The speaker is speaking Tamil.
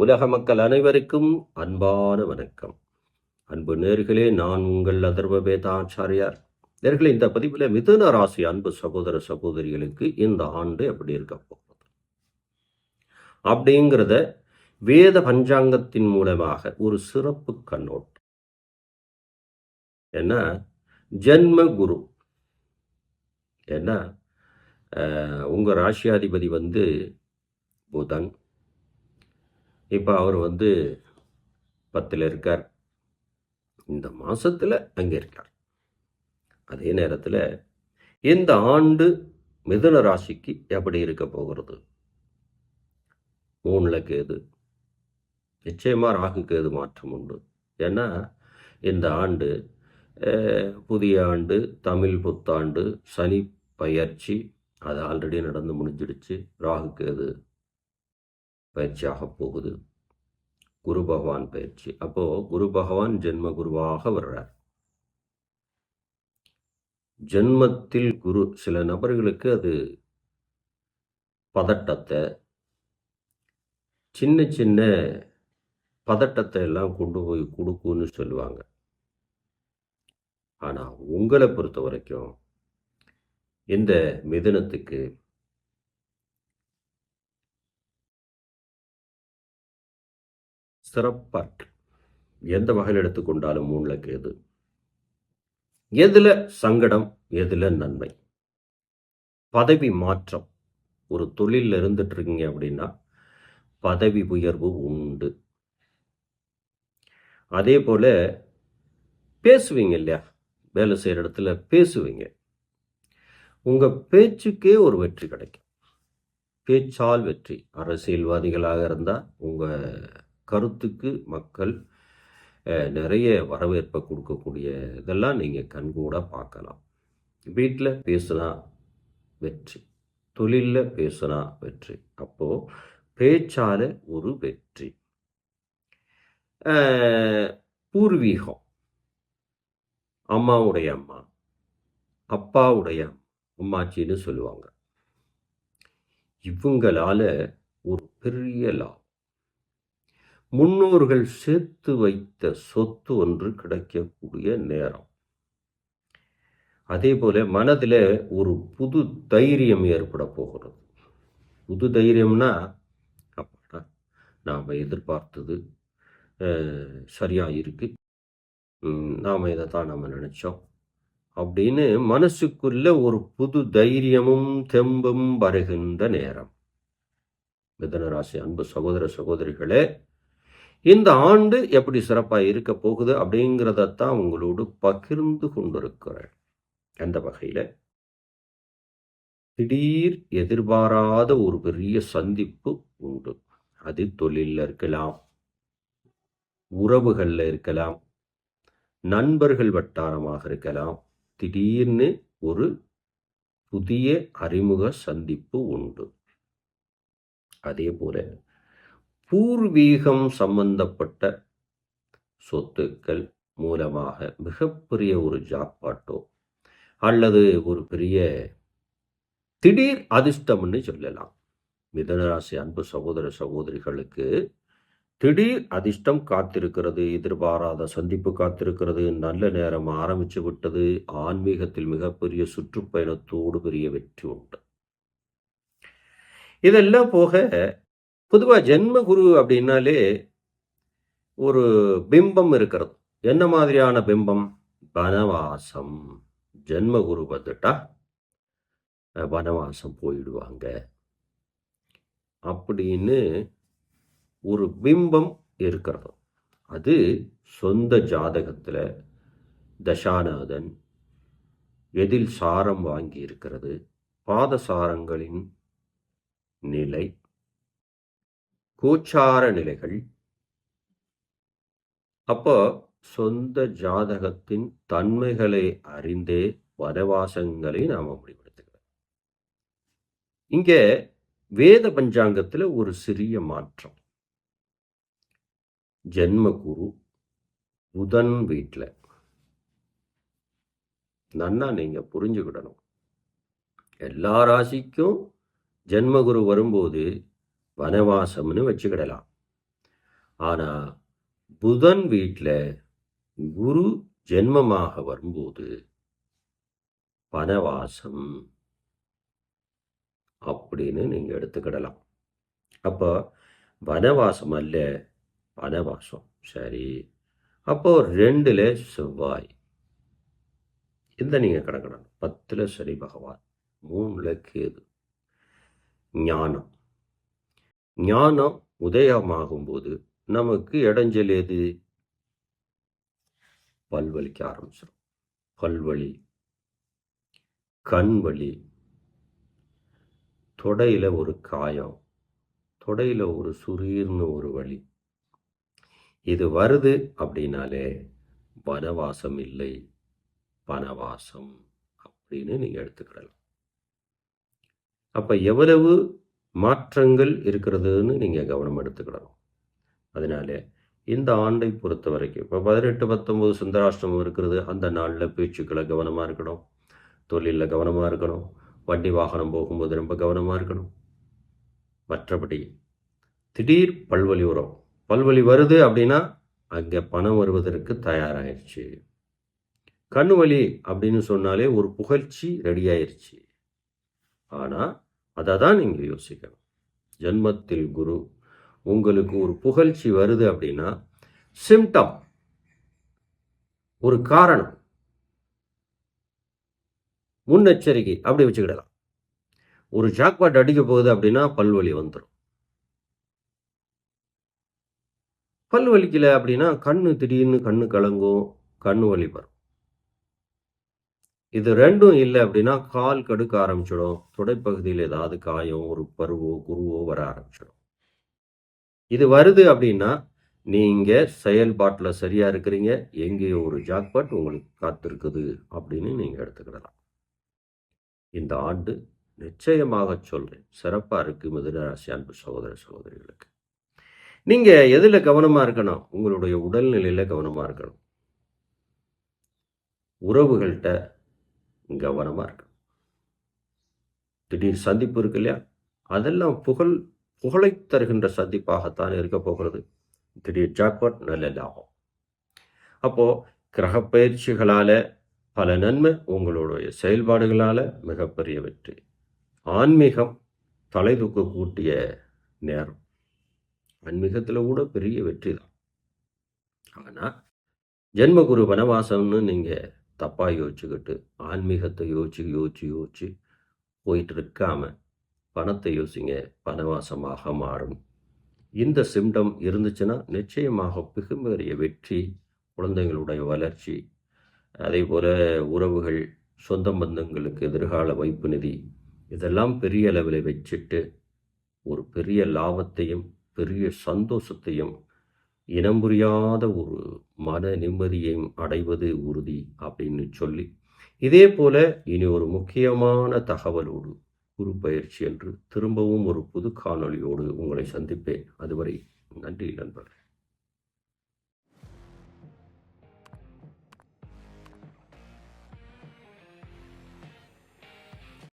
உலக மக்கள் அனைவருக்கும் அன்பான வணக்கம். அன்பு நேர்களே நான் உங்கள் அதர்வ வேதாச்சாரியார். நேர்களே இந்த பதிவில் மிதுன ராசி அன்பு சகோதர சகோதரிகளுக்கு இந்த ஆண்டு எப்படி இருக்க போகிறது? அப்படிங்கிறத வேத பஞ்சாங்கத்தின் மூலமாக ஒரு சிறப்பு கண்ணோட்டம். என்ன? ஜென்ம குரு. ஏன்னா உங்கள் ராசியாதிபதி வந்து புதன். இப்போ அவர் வந்து பத்தில் இருக்கார். இந்த மாதத்தில் அங்கே இருக்கார். அதே நேரத்தில் இந்த ஆண்டு மிதுன ராசிக்கு எப்படி இருக்க போகிறது? மூணில் கேது. நிச்சயமாக ராகு கேது மாற்றம் உண்டு. ஏன்னா இந்த ஆண்டு புதிய ஆண்டு தமிழ் புத்தாண்டு சனி பயிற்சி அது ஆல்ரெடி நடந்து முடிஞ்சிடுச்சு. ராகு கேது பயிற்சியாக போகுது. குரு பகவான் பயிற்சி. அப்போ குரு பகவான் ஜென்ம குருவாக வர்றார். ஜென்மத்தில் குரு சில நபர்களுக்கு அது பதட்டத்தை சின்ன சின்ன பதட்டத்தை எல்லாம் கொண்டு போய் கொடுக்குன்னு சொல்லுவாங்க. ஆனால் உங்களை பொறுத்த வரைக்கும் இந்த மிதுனத்துக்கு சிறப்பாக எந்த வகையில் எடுத்துக்கொண்டாலும் மூணில் கேது. எதில் சங்கடம் எதில் நன்மை. பதவி மாற்றம். ஒரு தொழிலில் இருந்துட்டு இருக்கீங்க அப்படின்னா பதவி உயர்வு உண்டு. அதே போல் பேசுவீங்க இல்லையா? வேலை செய்கிற இடத்துல பேசுவீங்க. உங்கள் பேச்சுக்கே ஒரு வெற்றி கிடைக்கும். பேச்சால் வெற்றி. அரசியல்வாதிகளாக இருந்தால் உங்கள் கருத்துக்கு மக்கள் நிறைய வரவேற்பை கொடுக்கக்கூடிய இதெல்லாம் நீங்கள் கண்கூட பார்க்கலாம். வீட்டில் பேசுனா வெற்றி தொழிலில் பேசுனா வெற்றி. அப்போது பேச்சால ஒரு வெற்றி. பூர்வீகம். அம்மாவுடைய அம்மா அப்பாவுடைய அம்மாச்சின்னு சொல்லுவாங்க. இவங்களால ஒரு பெரிய லாபம். முன்னோர்கள் சேர்த்து வைத்த சொத்து ஒன்று கிடைக்கக்கூடிய நேரம். அதே போல மனதில் ஒரு புது தைரியம் ஏற்பட போகிறது. புது தைரியம்னா அப்பாடா நாம் எதிர்பார்த்தது சரியாக இருக்குது இருக்கு. ம், இதை தான் நம்ம நினச்சோம். அப்படின்னு மனசுக்குள்ள ஒரு புது தைரியமும் தெம்பும் வருகின்ற நேரம். மிதனராசி அன்பு சகோதர சகோதரிகளே இந்த ஆண்டு எப்படி சிறப்பாக இருக்க போகுது அப்படிங்கிறதத்தான் உங்களோடு பகிர்ந்து கொண்டிருக்கிறேன். அந்த வகையில் திடீர் எதிர்பாராத ஒரு பெரிய சந்திப்பு உண்டு. அது தொழிலில் இருக்கலாம் உறவுகளில் இருக்கலாம் நண்பர்கள் வட்டாரமாக இருக்கலாம். திடீர்னு ஒரு புதிய அறிமுக சந்திப்பு உண்டு. அதே போல பூர்வீகம் சம்பந்தப்பட்ட சொத்துக்கள் மூலமாக மிகப்பெரிய ஒரு ஜாக்பாட்டோ அல்லது ஒரு பெரிய திடீர் அதிர்ஷ்டம்னு சொல்லலாம். மிதனராசி அன்பு சகோதர சகோதரிகளுக்கு திடீர் அதிர்ஷ்டம் காத்திருக்கிறது எதிர்பாராத சந்திப்பு காத்திருக்கிறது நல்ல நேரம் ஆரம்பித்து விட்டது ஆன்மீகத்தில் மிகப்பெரிய சுற்றுப்பயணத்தோடு பெரிய வெற்றி உண்டு. இதெல்லாம் போக பொதுவாக ஜென்ம குரு அப்படின்னாலே ஒரு பிம்பம் இருக்கிறது. என்ன மாதிரியான பிம்பம்? வனவாசம். ஜென்ம குரு வந்துட்டா வனவாசம் போயிடுவாங்க. அப்படின்னு ஒரு பிம்பம் இருக்கிறது. அது சொந்த ஜாதகத்தில் தசாநாதன் எதில் சாரம் வாங்கி இருக்கிறது பாதசாரங்களின் நிலை கோச்சார நிலைகள். அப்போ சொந்த ஜாதகத்தின் தன்மைகளை அறிந்தே வனவாசங்களை நாம் முடிவெடுத்துக்கிறோம் இங்கே வேத பஞ்சாங்கத்தில் ஒரு சிறிய மாற்றம். ஜென்ம குரு புதன் வீட்டில் நன்னா நீங்கள் புரிஞ்சுக்கிடணும். எல்லா ராசிக்கும் ஜென்மகுரு வரும்போது வனவாசம்னு வச்சுக்கிடலாம். ஆனால் புதன் வீட்டில் குரு ஜென்மமாக வரும்போது வனவாசம் அப்படின்னு நீங்கள் எடுத்துக்கிடலாம். அப்போ வனவாசம் அல்ல வனவாசம். சரி. அப்போ ரெண்டில் செவ்வாய். இந்த நீங்கள் கணக்கிடணும். பத்தில் சரி பகவான் மூணில் கேது. ஞானம். ஞானம் உதயமாகும்போது நமக்கு இடைஞ்சல் எது? பல்வலிக்க ஆரம்பிச்சிடும் பல்வலி கண் வலி தொடையில் ஒரு காயம் தொடையில் ஒரு சுரீர்னு ஒரு வழி இது வருது அப்படின்னாலே வனவாசம் இல்லை பனவாசம் அப்படின்னு நீங்கள் எடுத்துக்கிடலாம். அப்போ எவ்வளவு மாற்றங்கள் இருக்கிறதுன்னு நீங்கள் கவனம் எடுத்துக்கிடணும். அதனால இந்த ஆண்டை பொறுத்த வரைக்கும் இப்போ பதினெட்டு பத்தொம்போது சுந்தராஷ்டிரமம் இருக்கிறது அந்த நாளில் பேச்சுக்களை கவனமாக இருக்கணும். தொழிலில் கவனமாக இருக்கணும். வண்டி வாகனம் போகும்போது ரொம்ப கவனமாக இருக்கணும். மற்றபடி திடீர் பல்வலி உரம் பல்வலி வருது அப்படின்னா அங்கே பணம் வருவதற்கு தயாராகிடுச்சு கண்ணு வலி அப்படின்னு சொன்னாலே ஒரு புகழ்ச்சி ரெடி ஆயிடுச்சு ஆனால் அதை தான் நீங்கள் யோசிக்கணும் ஜென்மத்தில் குரு உங்களுக்கு ஒரு புகழ்ச்சி வருது அப்படின்னா சிம்டம் ஒரு காரணம் முன்னெச்சரிக்கை அப்படி வச்சுக்கிடலாம். ஒரு ஜாக்பாட் அடிக்க போகுது அப்படின்னா பல்வலி வந்துடும் பல் வலிக்கல அப்படின்னா கண்ணு திடீர்னு கண்ணு கலங்கும் கண்ணு வலி வரும். இது ரெண்டும் இல்லை அப்படின்னா கால் கடுக்க ஆரம்பிச்சிடும். துடைப்பகுதியில் ஏதாவது காயம் ஒரு பருவோ குருவோ வர ஆரம்பிச்சிடும். இது வருது அப்படின்னா நீங்கள் செயல்பாட்டில் சரியாக இருக்கிறீங்க. எங்கேயோ ஒரு ஜாக்பாட் உங்களுக்கு காத்திருக்குது அப்படின்னு நீங்கள் எடுத்துக்கிடலாம். இந்த ஆண்டு நிச்சயமாக சொல்கிறேன் சிறப்பாக இருக்குது மிதுனராசி அன்பு சகோதர சகோதரிகளுக்கு. நீங்கள் எதில் கவனமாக இருக்கணும்? உங்களுடைய உடல்நிலையில் கவனமாக இருக்கணும். உறவுகள்கிட்ட கவனமாக இருக்கும் திடீர் சந்திப்பு இருக்கு இல்லையா? அதெல்லாம் புகழ் புகழை தருகின்ற சந்திப்பாகத்தான் இருக்க போகிறது. திடீர் ஜாக்பாட் நல்ல லாபம். அப்போது கிரகப்பயிற்சிகளால் பல நன்மை உங்களுடைய செயல்பாடுகளால் மிகப்பெரிய வெற்றி. ஆன்மீகம் தலை தூக்கக்கூடிய நேரம். ஆன்மீகத்தில் கூட பெரிய வெற்றி தான் ஆனால் ஜென்மகுரு வனவாசம்னு நீங்கள் தப்பாக யோசிச்சுக்கிட்டு ஆன்மீகத்தை யோசிச்சு யோசிச்சு யோசிச்சு போயிட்டு இருக்காமல் பணத்தை யோசிங்க பணவாசமாக மாறும். இந்த சிம்டம் இருந்துச்சுன்னா நிச்சயமாக மிகப்பெரிய வெற்றி குழந்தைங்களுடைய வளர்ச்சி. அதே போல் உறவுகள் சொந்த பந்தங்களுக்கு எதிர்கால வைப்பு நிதி இதெல்லாம் பெரிய அளவில் வச்சுட்டு ஒரு பெரிய லாபத்தையும் பெரிய சந்தோஷத்தையும் இனம் புரியாத ஒரு மன நிம்மதியையும் அடைவது உறுதி அப்படின்னு சொல்லி. இதே போல இனி ஒரு முக்கியமான தகவலோடு குரு பயிற்சி என்று திரும்பவும் ஒரு புது காணொலியோடு உங்களை சந்திப்பேன். அதுவரை நன்றி நண்பர்கள்.